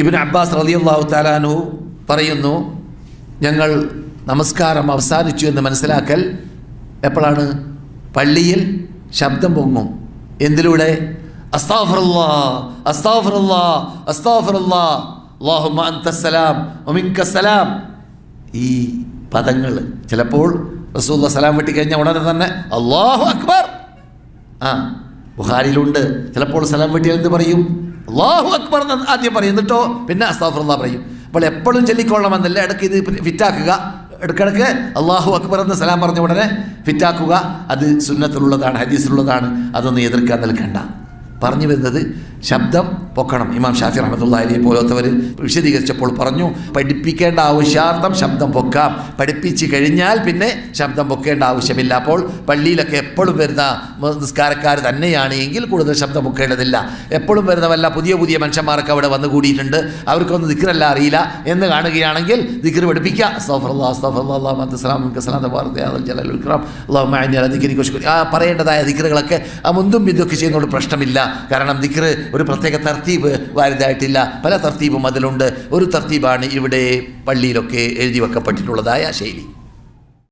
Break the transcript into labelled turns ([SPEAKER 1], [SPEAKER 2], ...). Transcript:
[SPEAKER 1] ഇബിൻ Abbas റളിയല്ലാഹു താലാനു പറയുന്നു ഞങ്ങൾ നമസ്കാരം അവസാനിച്ചു എന്ന് മനസ്സിലാക്കൽ എപ്പോഴാണ്? പള്ളിയിൽ ശബ്ദം പൊങ്ങും. എന്തിലൂടെ? ഈ പദങ്ങൾ ചിലപ്പോൾ റസൂല്ല സലാം വെട്ടിക്കഴിഞ്ഞാൽ ഉടനെ തന്നെ അള്ളാഹു അക്ബർ. ആ ബുഹാരിയിലുണ്ട് ചിലപ്പോൾ സലാം വെട്ടിയാൽ എന്ത് പറയും? അള്ളാഹു അക്ബർ എന്ന് ആദ്യം പറയും. എന്നിട്ടോ? പിന്നെ അസ്താഫുള്ള പറയും. അപ്പോൾ എപ്പോഴും ചൊല്ലിക്കൊള്ളണമെന്നില്ല. ഇടയ്ക്ക് ഇത് ഫിറ്റാക്കുക ഇടയ്ക്കിടയ്ക്ക് അള്ളാഹു അക്ബർ എന്ന് സലാം പറഞ്ഞ ഉടനെ ഫിറ്റാക്കുക അത് സുന്നത്തിലുള്ളതാണ് ഹദീസിലുള്ളതാണ്. അതൊന്നും എതിർക്കാൻ നിൽക്കണ്ട. പറഞ്ഞു വരുന്നത് ശബ്ദം പൊക്കണം. ഇമാം ഷാഫി റഹമത്തുള്ള അലിയെ പോലത്തവർ വിശദീകരിച്ചപ്പോൾ പറഞ്ഞു പഠിപ്പിക്കേണ്ട ആവശ്യാർത്ഥം ശബ്ദം പൊക്കാം. പഠിപ്പിച്ച് കഴിഞ്ഞാൽ പിന്നെ ശബ്ദം പൊക്കേണ്ട ആവശ്യമില്ല. അപ്പോൾ പള്ളിയിലൊക്കെ എപ്പോഴും വരുന്ന നിസ്കാരക്കാർ തന്നെയാണ് എങ്കിൽ കൂടുതൽ ശബ്ദം പൊക്കേണ്ടതില്ല. എപ്പോഴും വരുന്നവല്ല പുതിയ പുതിയ മനുഷ്യന്മാരൊക്കെ അവിടെ വന്നു കൂടിയിട്ടുണ്ട്. അവർക്കൊന്നും ദിക്കറല്ല അറിയില്ല എന്ന് കാണുകയാണെങ്കിൽ ദിക്ർ പഠിപ്പിക്കുക. ആ പറയേണ്ടതായ ദിക്റുകളൊക്കെ ആ മുന്തും ഇതൊക്കെ ചെയ്യുന്നതുകൊണ്ട് പ്രശ്നമില്ല. കാരണം ദിക്ർ ഒരു പ്രത്യേക തർത്തീബ് വാരിതായിട്ടില്ല. പല തർത്തീബും അതിലുണ്ട്. ഒരു തർത്തീബാണ് ഇവിടെ പള്ളിയിലൊക്കെ എഴുതി വെക്കപ്പെട്ടിട്ടുള്ളതായ ശൈലി.